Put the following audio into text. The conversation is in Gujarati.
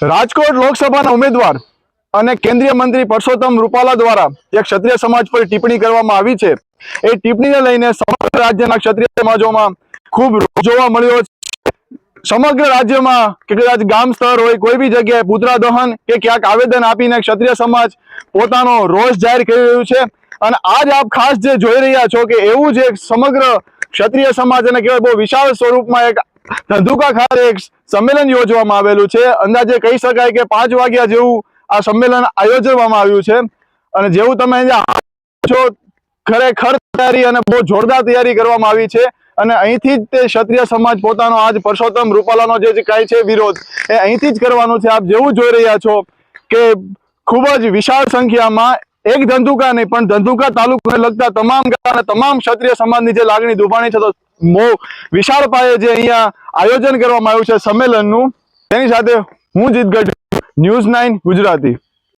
રાજકોટ લોકસભાના ઉમેદવાર અને કેન્દ્રીય મંત્રી પરસોત્તમ રૂપાલા દ્વારા જે ક્ષત્રિય સમાજ પર ટિપ્પણી કરવામાં આવી છે. એ ટિપ્પણીને લઈને સમગ્ર રાજ્યના ક્ષત્રિય સમાજોમાં ખૂબ જોવા મળ્યો છે. સમગ્ર રાજ્યમાં, કે કદાચ ગામ સ્તર હોય, કોઈ બી જગ્યાએ પુતળા દહન કે ક્યાંક આવેદન આપીને ક્ષત્રિય સમાજ પોતાનો રોષ જાહેર કરી રહ્યું છે. અને આજ આપ ખાસ જે જોઈ રહ્યા છો કે એવું જ એક સમગ્ર ક્ષત્રિય સમાજ અને કહેવાય બહુ વિશાળ સ્વરૂપમાં એક ધંધુકા ખાતે એક સંમેલન યોજવામાં આવેલું છે. અંદાજે કહી શકાય કે પાંચ વાગ્યા જેવું આ સંમેલન આયોજવામાં આવ્યું છે. અને જેવું તમે છો, ખરેખર તૈયારી અને બહુ જોરદાર તૈયારી કરવામાં આવી છે. અને અહીંથી જ તે ક્ષત્રિય સમાજ પોતાનો આજ પરસોત્તમ રૂપાલાનો જે કાંઈ છે વિરોધ, એ અહીંથી જ કરવાનું છે. આપ જેવું જોઈ રહ્યા છો કે ખૂબ જ વિશાળ સંખ્યામાં એક ધંધુકા નહીં, પણ ધંધુકા તાલુકાને લગતા તમામ ગામ અને તમામ ક્ષત્રિય સમાજની જે લાગણી દુભાણી છે, તો બહુ વિશાળ પાયે જે અહીંયા આયોજન કરવામાં આવ્યું છે સંમેલનનું, તેની સાથે હું જીતગઢ ન્યૂઝ નાઇન ગુજરાતી.